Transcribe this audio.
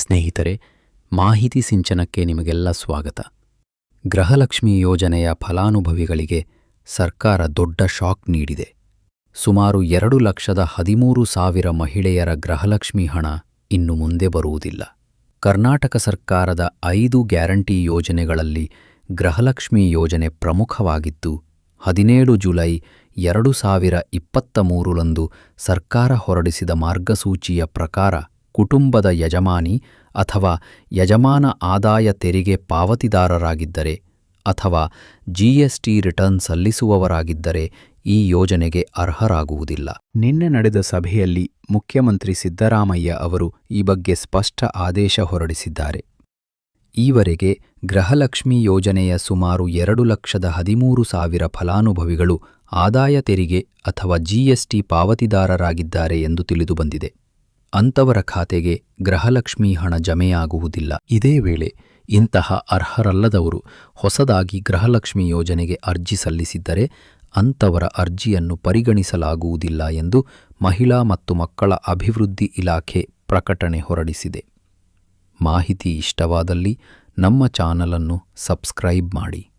ಸ್ನೇಹಿತರೆ, ಮಾಹಿತಿ ಸಿಂಚನಕ್ಕೆ ನಿಮಗೆಲ್ಲ ಸ್ವಾಗತ. ಗೃಹಲಕ್ಷ್ಮಿ ಯೋಜನೆಯ ಫಲಾನುಭವಿಗಳಿಗೆ ಸರ್ಕಾರ ದೊಡ್ಡ ಶಾಕ್ ನೀಡಿದೆ. ಸುಮಾರು ಎರಡು ಲಕ್ಷದ ಹದಿಮೂರು ಸಾವಿರ ಮಹಿಳೆಯರ ಗೃಹಲಕ್ಷ್ಮಿ ಹಣ ಇನ್ನು ಮುಂದೆ ಬರುವುದಿಲ್ಲ. ಕರ್ನಾಟಕ ಸರ್ಕಾರದ ಐದು ಗ್ಯಾರಂಟಿ ಯೋಜನೆಗಳಲ್ಲಿ ಗೃಹಲಕ್ಷ್ಮಿ ಯೋಜನೆ ಪ್ರಮುಖವಾಗಿದ್ದು, ಹದಿನೇಳು ಜುಲೈ ಎರಡು ಸಾವಿರ ಇಪ್ಪತ್ತ ಮೂರರಂದು ಸರ್ಕಾರ ಹೊರಡಿಸಿದ ಮಾರ್ಗಸೂಚಿಯ ಪ್ರಕಾರ ಕುಟುಂಬದ ಯಜಮಾನಿ ಅಥವಾ ಯಜಮಾನ ಆದಾಯ ತೆರಿಗೆ ಪಾವತಿದಾರರಾಗಿದ್ದರೆ ಅಥವಾ ಜಿಎಸ್ಟಿ ರಿಟರ್ನ್ ಸಲ್ಲಿಸುವವರಾಗಿದ್ದರೆ ಈ ಯೋಜನೆಗೆ ಅರ್ಹರಾಗುವುದಿಲ್ಲ. ನಿನ್ನೆ ನಡೆದ ಸಭೆಯಲ್ಲಿ ಮುಖ್ಯಮಂತ್ರಿ ಸಿದ್ದರಾಮಯ್ಯ ಅವರು ಈ ಬಗ್ಗೆ ಸ್ಪಷ್ಟ ಆದೇಶ ಹೊರಡಿಸಿದ್ದಾರೆ. ಈವರೆಗೆ ಗೃಹಲಕ್ಷ್ಮಿ ಯೋಜನೆಯ ಸುಮಾರು ಎರಡು ಲಕ್ಷದ ಹದಿಮೂರು ಸಾವಿರ ಫಲಾನುಭವಿಗಳು ಆದಾಯ ತೆರಿಗೆ ಅಥವಾ ಜಿಎಸ್ಟಿ ಪಾವತಿದಾರರಾಗಿದ್ದಾರೆ ಎಂದು ತಿಳಿದುಬಂದಿದೆ. ಅಂಥವರ ಖಾತೆಗೆ ಗೃಹಲಕ್ಷ್ಮಿ ಹಣ ಜಮೆಯಾಗುವುದಿಲ್ಲ. ಇದೇ ವೇಳೆ ಇಂತಹ ಅರ್ಹರಲ್ಲದವರು ಹೊಸದಾಗಿ ಗೃಹಲಕ್ಷ್ಮಿ ಯೋಜನೆಗೆ ಅರ್ಜಿ ಸಲ್ಲಿಸಿದ್ದರೆ ಅಂತವರ ಅರ್ಜಿಯನ್ನು ಪರಿಗಣಿಸಲಾಗುವುದಿಲ್ಲ ಎಂದು ಮಹಿಳಾ ಮತ್ತು ಮಕ್ಕಳ ಅಭಿವೃದ್ಧಿ ಇಲಾಖೆ ಪ್ರಕಟಣೆ ಹೊರಡಿಸಿದೆ. ಮಾಹಿತಿ ಇಷ್ಟವಾದಲ್ಲಿ ನಮ್ಮ ಚಾನಲನ್ನು ಸಬ್ಸ್ಕ್ರೈಬ್ ಮಾಡಿ.